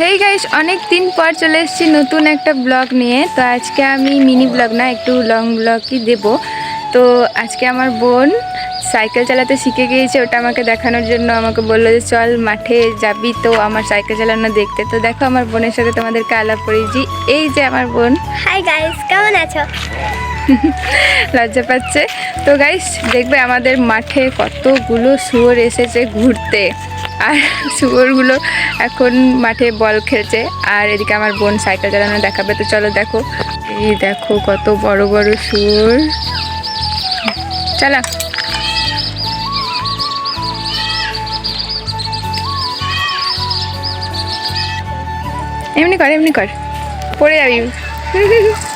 Hey guys অনেক দিন পর চলে এসেছি নতুন একটা ব্লগ নিয়ে। তো আজকে আমি মিনি ব্লগ না, একটু লং ব্লগই দেব। তো আজকে আমার বোন সাইকেল চালাতে শিখে গিয়েছে, ওটা আমাকে দেখানোর জন্য। আমাকে বলল যে, চল মাঠে যাবি তো আমার সাইকেল চালানো দেখতে। তো দেখো আমার বোনের সাথে তোমাদেরকে আলাপ করেছি। এই যে আমার বোন। হাই গাইস কেমন আছো? লজ্জা পাচ্ছে। তো গাইস দেখবে আমাদের মাঠে কতগুলো শুয়োর এসেছে ঘুরতে। আর শুয়োরগুলো এখন মাঠে বল খেলছে। আর এদিকে আমার বোন সাইকেল চালানো দেখাবে। তো চলো দেখো। এই দেখো কত বড় বড় শুয়োর। চালা। এমনি কর এমনি কর। পড়ে যাবি।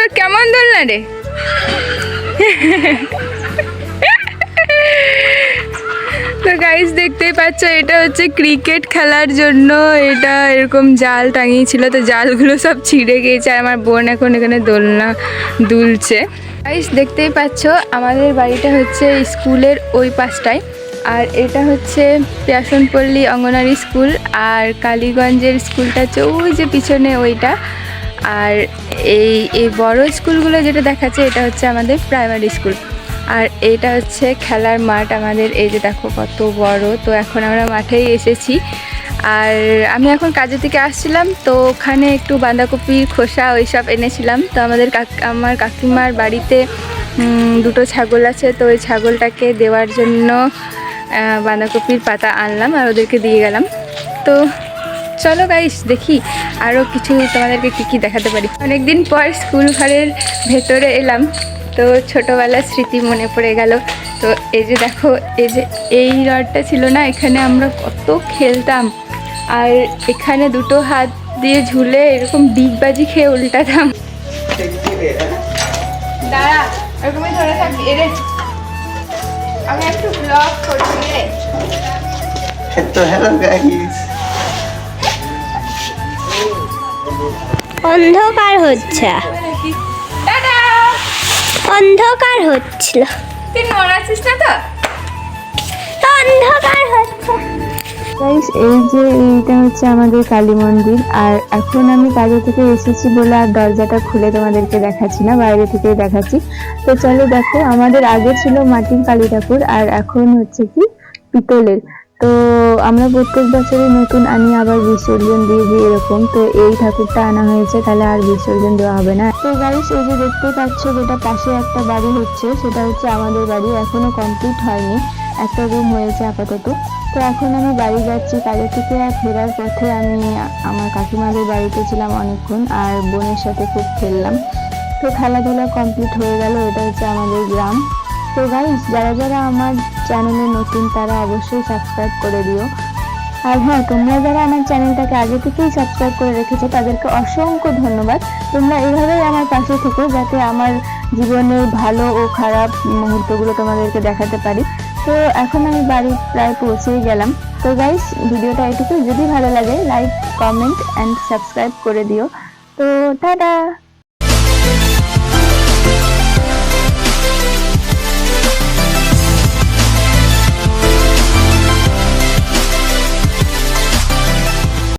ওর কেমন দোলনা রে? তো গাইস দেখতেই পাচ্ছ, এটা হচ্ছে ক্রিকেট খেলার জন্য। এটা এরকম জাল টাঙিয়েছিল, তো জালগুলো সব ছিঁড়ে গিয়েছে আর আমার বোন এখন এখানে দোলনা দুলছে। গাইস দেখতেই পাচ্ছ, আমাদের বাড়িটা হচ্ছে স্কুলের ওই পাশটায়। আর এটা হচ্ছে পিয়াসনপল্লী অঙ্গনারী স্কুল, আর কালীগঞ্জের স্কুলটা হচ্ছে ওই যে পিছনে ওইটা। আর এই এই বড় স্কুলগুলো যেটা দেখাচ্ছে, এটা হচ্ছে আমাদের প্রাইমারি স্কুল আর এটা হচ্ছে খেলার মাঠ আমাদের, এই যে দেখো কত বড়, তো এখন আমরা মাঠেই এসেছি। আর আমি এখন কাজে থেকে আসছিলাম, তো ওখানে একটু বাঁধাকপির খোসা ওইসব এনেছিলাম। তো আমাদের আমার কাকিমার বাড়িতে দুটো ছাগল আছে, তো ওই ছাগলটাকে দেওয়ার জন্য বাঁধাকপির পাতা আনলাম আর ওদেরকে দিয়ে গেলাম। তো চলো গাইস দেখি আরও কিছু তোমাদেরকে কী কী দেখাতে পারি। অনেকদিন পর স্কুল ঘরের ভেতরে এলাম, তো ছোটোবেলার স্মৃতি মনে পড়ে গেল। তো এই যে দেখো, এই যে এই রডটা ছিল না, এখানে আমরা কত খেলতাম। আর এখানে দুটো হাত দিয়ে ঝুলে এরকম ডিগবাজি খেয়ে উল্টাতাম। দাঁড়া এরকমই ধরে থাকবি এরে আমি একটু ব্লগ করছি রে। তো হ্যালো গাইস অন্ধকার হচ্ছে। অন্ধকার হচ্ছিল। তুই নড়াচ্ছিস না তো? অন্ধকার হচ্ছে। গাইস এই যে এইটা হচ্ছে আমাদের কালী মন্দির আর এখন আমি কাজে থেকে এসেছি বলে আর দরজাটা খুলে তোমাদেরকে দেখাচ্ছি না বাইরে থেকেই দেখাচ্ছি। তো চলো দেখো আমাদের আগে ছিল মাটির কালী ঠাকুর আর এখন হচ্ছে কি পিতলের। তো আমরা প্রত্যেক বছরই নতুন আনি, আবার বিসর্জন দিয়ে দিই এরকম। তো এই ঠাকুরটা আনা হয়েছে, তাহলে আর বিসর্জন দেওয়া হবে না। তো গাড়ি এই যে দেখতে পাচ্ছ, যেটা পাশে একটা বাড়ি হচ্ছে, সেটা হচ্ছে আমাদের বাড়ি, এখনও কমপ্লিট হয়নি। একটা রুম হয়েছে আপাতত। তো এখন আমি বাড়ি যাচ্ছি কাজে থেকে ফেরার পথে আমি আমার কাকিমাদের বাড়িতে ছিলাম অনেকক্ষণ, আর বোনের সাথে খুব খেললাম। তো খেলাধুলা কমপ্লিট হয়ে গেল, এটা হচ্ছে আমাদের গ্রাম। তো গাইস যারা যারা আমার চ্যানেলে নতুন, তারা অবশ্যই সাবস্ক্রাইব করে দিও। আর হ্যাঁ তোমরা যারা আমার চ্যানেলটাকে আগে থেকেই সাবস্ক্রাইব করে রেখেছো, তাদেরকে অসংখ্য ধন্যবাদ। তোমরা এইভাবেই আমার পাশে থেকো, যাতে আমার জীবনের ভালো ও খারাপ মুহূর্তগুলো তোমাদেরকে দেখাতে পারি। তো এখন আমি বাড়ি প্রায় পৌঁছেই গেলাম। তো গাইস ভিডিওটা এটুকু যদি ভালো লাগে লাইক কমেন্ট অ্যান্ড সাবস্ক্রাইব করে দিও। তো টাটা!